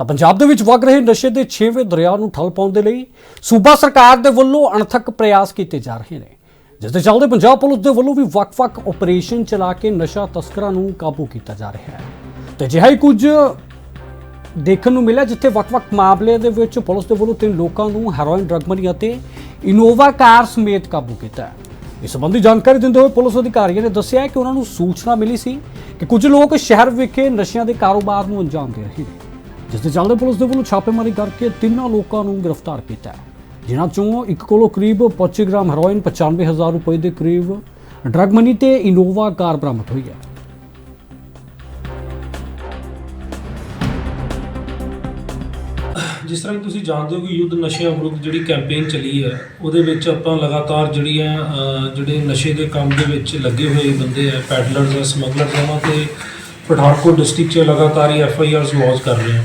ਤਾਂ ਪੰਜਾਬ ਦੇ ਵਿੱਚ ਵਗ ਰਹੇ ਨਸ਼ੇ ਦੇ 6ਵੇਂ ਦਰਿਆ ਨੂੰ ਠੱਲ ਪਾਉਣ ਦੇ ਲਈ ਸੂਬਾ ਸਰਕਾਰ ਦੇ ਵੱਲੋਂ ਅਣਥੱਕ ਪ੍ਰਯਾਸ ਕੀਤੇ ਜਾ ਰਹੇ ਨੇ, ਜਿਸ ਦੇ ਚੱਲਦੇ ਪੰਜਾਬ ਪੁਲਿਸ ਦੇ ਵੱਲੋਂ ਵੀ ਵੱਖ-ਵੱਖ ਆਪਰੇਸ਼ਨ ਚਲਾ ਕੇ ਨਸ਼ਾ ਤਸਕਰਾਂ ਨੂੰ ਕਾਬੂ ਕੀਤਾ ਜਾ ਰਿਹਾ ਹੈ। ਤੇ ਅਜਿਹਾ ਹੀ ਕੁਝ ਦੇਖਣ ਨੂੰ ਮਿਲਿਆ ਜਿੱਥੇ ਵੱਖ-ਵੱਖ ਮਾਮਲੇ ਦੇ ਵਿੱਚ ਪੁਲਿਸ ਦੇ ਵੱਲੋਂ ਤਿੰਨ ਲੋਕਾਂ ਨੂੰ ਹੈਰੋਇਨ, ਡਰੱਗ ਮਨੀ ਅਤੇ ਇਨੋਵਾ ਕਾਰ ਸਮੇਤ ਕਾਬੂ ਕੀਤਾ ਹੈ। ਇਸ ਸੰਬੰਧੀ ਜਾਣਕਾਰੀ ਦਿੰਦੇ ਹੋਏ ਪੁਲਿਸ ਅਧਿਕਾਰੀਆਂ ਨੇ ਦੱਸਿਆ ਕਿ ਉਹਨਾਂ ਨੂੰ ਸੂਚਨਾ ਮਿਲੀ ਸੀ ਕਿ ਕੁਝ ਲੋਕ ਸ਼ਹਿਰ ਵਿਖੇ ਨਸ਼ਿਆਂ ਦੇ ਕਾਰੋਬਾਰ ਨੂੰ ਅੰਜਾਮ ਦੇ ਰਹੇ ਨੇ। ਜਿਸ ਦੇ ਚੱਲਦੇ ਪੁਲਿਸ ਦੇ ਵੱਲੋਂ ਛਾਪੇਮਾਰੀ ਕਰਕੇ ਤਿੰਨਾਂ ਲੋਕਾਂ ਨੂੰ ਗ੍ਰਿਫਤਾਰ ਕੀਤਾ ਜਿਨ੍ਹਾਂ ਚੋਂ ਇੱਕ ਕੋਲੋਂ ਕਰੀਬ 25 ਗ੍ਰਾਮ ਹੈਰੋਇਨ 95000 ਰੁਪਏ ਦੇ ਕਰੀਬ ਡਰੱਗ ਮਨੀ ਤੇ ਇਨੋਵਾ ਕਾਰ ਬਰਾਮਦ ਹੋਈ ਹੈ। ਜਿਸ ਤਰ੍ਹਾਂ ਕਿ ਤੁਸੀਂ ਜਾਣਦੇ ਹੋ ਕਿ ਯੁੱਧ ਨਸ਼ਿਆਂ ਵਿਰੁੱਧ ਜਿਹੜੀ ਕੈਂਪੇਨ ਚੱਲੀ ਹੈ, ਉਹਦੇ ਵਿੱਚ ਆਪਾਂ ਲਗਾਤਾਰ ਜਿਹੜੀਆਂ ਜਿਹੜੇ ਨਸ਼ੇ ਦੇ ਕੰਮ ਦੇ ਵਿੱਚ ਲੱਗੇ ਹੋਏ ਬੰਦੇ ਆ, ਪੈਡਲਰਸ ਆ, ਸਮਗਲਰਸ ਉਹਨਾਂ ਤੇ ਪਠਾਨਕੋਟ ਡਿਸਟ੍ਰਿਕਟ 'ਚ ਲਗਾਤਾਰ ਹੀ ਐਫ ਆਈ ਆਰਸ ਲੌਂਚ ਕਰ ਰਹੇ ਹਾਂ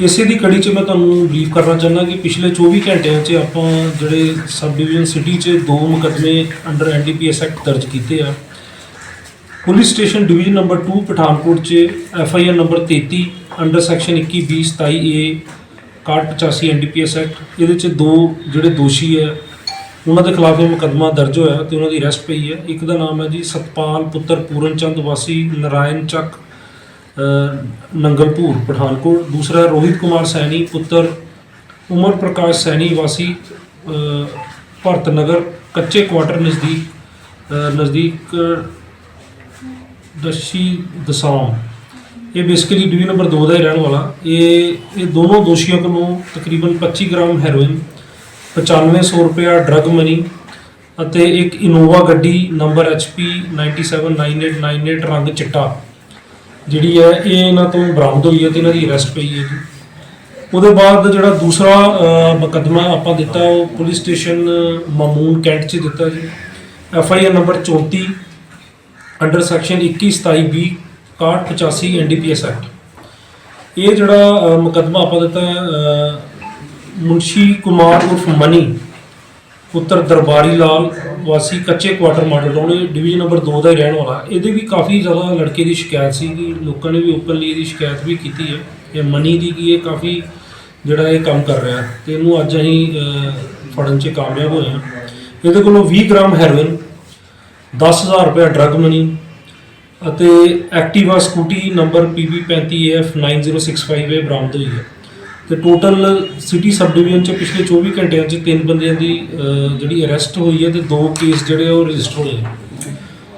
ਇਸੇ ਦੀ ਕੜੀ 'ਚ ਮੈਂ ਤੁਹਾਨੂੰ ਬਰੀਫ ਕਰਨਾ ਚਾਹੁੰਦਾ ਕਿ ਪਿਛਲੇ 24 ਘੰਟਿਆਂ 'ਚ ਆਪਾਂ ਜਿਹੜੇ ਸਬ ਡਿਵੀਜ਼ਨ ਸਿਟੀ 'ਚ ਦੋ ਮੁਕੱਦਮੇ under N D P S act ਦਰਜ ਕੀਤੇ ਆ। Police station division number 2 Pathankot 'ਚ F I R number 33 under section 21 20 27 A 6185 NDPS act ਇਹਦੇ 'ਚ ਦੋ ਜਿਹੜੇ ਦੋਸ਼ੀ ਹੈ ਉਹਨਾਂ ਦੇ ਖਿਲਾਫ ਇਹ ਮੁਕੱਦਮਾ ਦਰਜ ਹੋਇਆ ਤੇ ਉਹਨਾਂ ਦੀ ਅਰੈਸਟ ਪਈ ਹੈ ਇੱਕ ਦਾ ਨਾਮ ਹੈ ਜੀ ਸਤਪਾਲ ਪੁੱਤਰ ਪੂਰਨ ਚੰਦ ਵਾਸੀ, ਨਰਾਇਣ ਚੱਕ ਨੰਗਲਪੁਰ, ਪਠਾਨਕੋਟ, ਦੂਸਰਾ ਰੋਹਿਤ ਕੁਮਾਰ ਸੈਣੀ, ਪੁੱਤਰ ਉਮਰ ਪ੍ਰਕਾਸ਼ ਸੈਣੀ, ਵਾਸੀ ਭਰਤ ਨਗਰ, ਕੱਚੇ ਕੁਆਟਰ ਨਜ਼ਦੀਕ ਨਜ਼ਦੀਕ ਦਸ਼ੀ ਦਸਾਮ। ਇਹ ਬੇਸਿਕਲੀ ਡਿਵੀਜ਼ਨ ਨੰਬਰ 2 ਦਾ ਹੀ ਰਹਿਣ ਵਾਲਾ। ਇਹ ਇਹ ਦੋਨੋਂ ਦੋਸ਼ੀਆਂ ਕੋਲੋਂ ਤਕਰੀਬਨ 25 ਗ੍ਰਾਮ ਹੈਰੋਇਨ 9500 ਰੁਪਇਆ ਡਰਗ ਮਨੀ ਅਤੇ ਇੱਕ ਇਨੋਵਾ ਗੱਡੀ ਨੰਬਰ HP 979898 ਰੰਗ ਚਿੱਟਾ। ਜਿਹੜੀ ਹੈ, ਇਹ ਇਹਨਾਂ ਤੋਂ ਬਰਾਮਦ ਹੋਈ ਹੈ ਤੇ ਇਹਨਾਂ ਦੀ ਅਰੈਸਟ ਪਈ ਹੈ ਜੀ। ਉਹਦੇ ਬਾਅਦ ਜਿਹੜਾ ਦੂਸਰਾ ਮੁਕੱਦਮਾ ਆਪਾਂ ਦਿੱਤਾ, ਉਹ ਪੁਲਿਸ ਸਟੇਸ਼ਨ ਮਾਮੂਨ ਕੈਂਟ 'ਚ ਦਿੱਤਾ ਜੀ। F I R number 34 under section 21 27 20 6185 NDPS act ਇਹ ਜਿਹੜਾ ਮੁਕੱਦਮਾ ਆਪਾਂ ਦਿੱਤਾ ਮੁਨਸ਼ੀ ਕੁਮਾਰ ਉਰਫ ਮਨੀ ਪੁੱਤਰ ਦਰਬਾਰੀ ਲਾਲ, ਵਾਸੀ ਕੱਚੇ quarter Model Town division number 2 ਦਾ ਹੀ ਰਹਿਣ ਵਾਲਾ। ਇਹਦੇ ਵੀ ਕਾਫੀ ਜ਼ਿਆਦਾ ਲੜਕੇ ਦੀ ਸ਼ਿਕਾਇਤ ਸੀ ਕਿ ਲੋਕਾਂ ਨੇ ਵੀ ਓਪਨਲੀ ਇਹਦੀ ਸ਼ਿਕਾਇਤ ਵੀ ਕੀਤੀ ਹੈ। ਇਹ ਮਨੀ ਦੀ ਕਿ ਇਹ ਕਾਫੀ ਜਿਹੜਾ ਇਹ ਕੰਮ ਕਰ ਰਿਹਾ ਹੈ। ਤੇ ਇਹਨੂੰ ਅੱਜ ਅਸੀਂ ਫੜਨ 'ਚ ਕਾਮਯਾਬ ਹੋਏ ਹਾਂ। ਇਹਦੇ ਕੋਲੋਂ 20 ਗ੍ਰਾਮ ਹੈਰੋਇਨ 10000 ਰੁਪਏ ਡਰਗ ਮਨੀ ਅਤੇ ਐਕਟਿਵਾ ਸਕੂਟੀ ਨੰਬਰ PB35AF9065 ਇਹ ਬਰਾਮਦ ਹੋਈ ਹੈ। ਤੇ ਟੋਟਲ ਸਿਟੀ ਸਬ ਡਿਵੀਜ਼ਨ ਚ ਪਿਛਲੇ 24 ਘੰਟਿਆਂ ਚ ਤਿੰਨ ਬੰਦਿਆਂ ਦੀ ਅਹ, ਜਿਹੜੀ ਅਰੈਸਟ ਹੋਈ ਹੈ ਤੇ ਦੋ ਕੇਸ ਜਿਹੜੇ ਉਹ ਰਜਿਸਟਰ ਹੋਏ ਹੈ।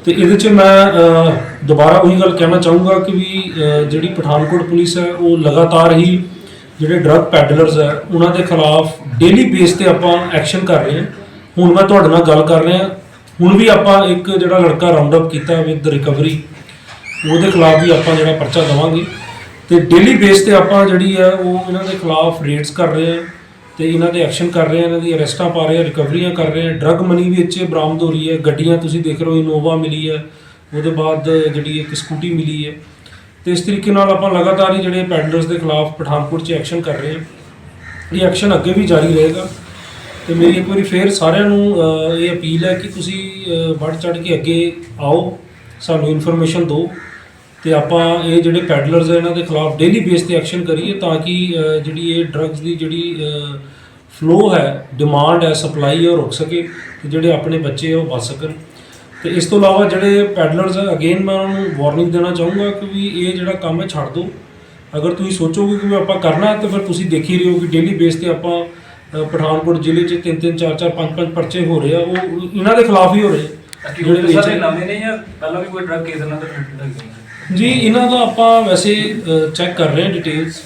ਤੇ ਇਹਦੇ ਚ ਮੈਂ ਅਹ, ਦੁਬਾਰਾ ਉਹੀ ਗੱਲ ਕਹਿਣਾ ਚਾਹੂੰਗਾ ਕਿ ਵੀ ਅਹ, ਜਿਹੜੀ ਪਠਾਨਕੋਟ ਪੁਲਿਸ ਹੈ ਉਹ ਲਗਾਤਾਰ ਹੀ ਜਿਹੜੇ ਡਰੱਗ ਪੈਡਲਰਸ ਹੈ ਉਹਨਾਂ ਦੇ ਖਿਲਾਫ ਡੇਲੀ ਬੇਸ ਤੇ ਆਪਾਂ ਐਕਸ਼ਨ ਕਰ ਰਹੇ ਹਾਂ ਹੁਣ ਮੈਂ ਤੁਹਾਡੇ ਨਾਲ ਗੱਲ ਕਰ ਰਿਹਾ ਹੁਣ ਵੀ ਆਪਾਂ ਇੱਕ ਜਿਹੜਾ ਲੜਕਾ ਰਾਉਂਡ ਅਪ ਕੀਤਾ ਵਿਦ ਰਿਕਵਰੀ ਉਹਦੇ ਖਿਲਾਫ ਵੀ ਆਪਾਂ ਜਿਹੜਾ ਪਰਚਾ ਦਵਾਂਗੇ ਤੇ ਡੇਲੀ ਬੇਸ ਤੇ ਆਪਾਂ ਜਿਹੜੀ ਹੈ ਉਹ ਇਹਨਾਂ ਦੇ ਖਿਲਾਫ ਰੇਡਸ ਕਰ ਰਹੇ ਹਾਂ ਤੇ ਇਹਨਾਂ ਦੇ ਐਕਸ਼ਨ ਕਰ ਰਹੇ ਹਾਂ ਇਹਨਾਂ ਦੀ ਅਰੈਸਟਾਂ ਪਾ ਰਹੇ ਹਾਂ ਰਿਕਵਰੀਆਂ ਕਰ ਰਹੇ ਹਾਂ ਡਰੱਗ ਮਨੀ ਵੀ ਇੱਥੇ ਬਰਾਮਦ ਹੋ ਰਹੀ ਹੈ ਗੱਡੀਆਂ ਤੁਸੀਂ ਦੇਖ ਰਹੇ ਹੋ ਇਨੋਵਾ ਮਿਲੀ ਹੈ ਉਹਦੇ ਬਾਅਦ ਜਿਹੜੀ ਇੱਕ ਸਕੂਟੀ ਮਿਲੀ ਹੈ ਤੇ ਇਸ ਤਰੀਕੇ ਨਾਲ ਆਪਾਂ ਲਗਾਤਾਰ ਹੀ ਜਿਹੜੇ ਪੈਡਲਰਸ ਦੇ ਖਿਲਾਫ ਪਠਾਨਕੋਟ 'ਚ ਐਕਸ਼ਨ ਕਰ ਰਹੇ ਹਾਂ ਇਹ ਐਕਸ਼ਨ ਅੱਗੇ ਵੀ ਜਾਰੀ ਰਹੇਗਾ। ਤੇ ਮੇਰੀ ਇੱਕ ਵਾਰੀ ਫੇਰ ਸਾਰਿਆਂ ਨੂੰ ਇਹ ਅਪੀਲ ਹੈ ਕਿ ਤੁਸੀਂ ਅਹ, ਵੱਧ ਚੜ ਕੇ ਅੱਗੇ ਆਓ ਸਾਨੂੰ ਇਨਫੋਰਮੇਸ਼ਨ ਦਿਓ। ਤੇ ਆਪਾਂ ਇਹ ਜਿਹੜੇ ਪੈਡਲਰਸ ਇਹਨਾਂ ਦੇ ਖਿਲਾਫ ਡੇਲੀ ਬੇਸ ਤੇ ਐਕਸ਼ਨ ਕਰੀਏ ਤਾਂ ਕਿ ਜਿਹੜੀ ਇਹ ਡਰੱਗਸ ਦੀ ਜਿਹੜੀ ਫਲੋ ਹੈ ਡਿਮਾਂਡ ਹੈ ਸਪਲਾਈ ਹੈ ਉਹ ਰੁਕ ਸਕੇ ਤੇ ਜਿਹੜੇ ਆਪਣੇ ਬੱਚੇ ਉਹ ਬਚ ਸਕਣ ਤੇ ਇਸ ਤੋਂ ਇਲਾਵਾ ਜਿਹੜੇ ਪੈਡਲਰਸ ਅਗੇਨ ਮੈਂ ਉਹਨਾਂ ਨੂੰ ਵਾਰਨਿੰਗ ਦੇਣਾ ਚਾਹੂੰਗਾ ਕਿ ਵੀ ਇਹ ਜਿਹੜਾ ਕੰਮ ਹੈ ਛੱਡ ਦਿਓ ਅਗਰ ਤੁਸੀਂ ਸੋਚੋਗੇ ਕਿ ਵੀ ਆਪਾਂ ਕਰਨਾ ਹੈ ਤਾਂ ਫਿਰ ਤੁਸੀਂ ਦੇਖ ਹੀ ਰਹੇ ਹੋ ਕਿ ਡੇਲੀ ਬੇਸ ਤੇ ਆਪਾਂ ਪਠਾਨਕੋਟ ਜ਼ਿਲ੍ਹੇ 'ਚ ਤਿੰਨ ਤਿੰਨ ਚਾਰ ਚਾਰ ਪੰਜ ਪੰਜ ਪਰਚੇ ਹੋ ਰਹੇ ਆ ਉਹ ਇਹਨਾਂ ਦੇ ਖਿਲਾਫ ਹੀ ਹੋ ਰਹੇ। ਜਿਹੜੇ। ਨਵੇਂ ਨੇ ਜਾਂ ਪਹਿਲਾਂ ਵੀ ਕੋਈ ਡਰਗ ਕੇਸ ਟ੍ਰੀਟਡ ਹੈਗੇ ਜੀ, ਇਹਨਾਂ ਦਾ ਆਪਾਂ ਵੈਸੇ ਚੈੱਕ ਕਰ ਰਹੇ ਹਾਂ ਡਿਟੇਲਸ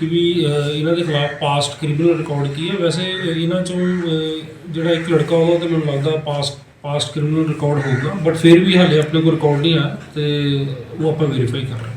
ਕਿ ਵੀ ਇਹਨਾਂ ਦੇ ਖਿਲਾਫ ਪਾਸਟ ਕ੍ਰਿਮੀਨਲ ਰਿਕਾਰਡ ਕੀ ਹੈ। ਵੈਸੇ, ਇਹਨਾਂ ਚੋਂ ਜਿਹੜਾ ਇੱਕ ਲੜਕਾ ਉਹਦਾ ਤੇ ਮੈਨੂੰ ਲੱਗਦਾ ਪਾਸਟ ਪਾਸਟ ਕ੍ਰਿਮੀਨਲ ਰਿਕਾਰਡ ਹੋਊਗਾ ਬਟ ਫਿਰ ਵੀ ਹਾਲੇ ਆਪਣੇ ਕੋਲ ਰਿਕਾਰਡ ਨਹੀਂ ਆਇਆ ਤੇ ਉਹ ਆਪਾਂ ਵੈਰੀਫਾਈ ਕਰ ਰਹੇ ਹਾਂ।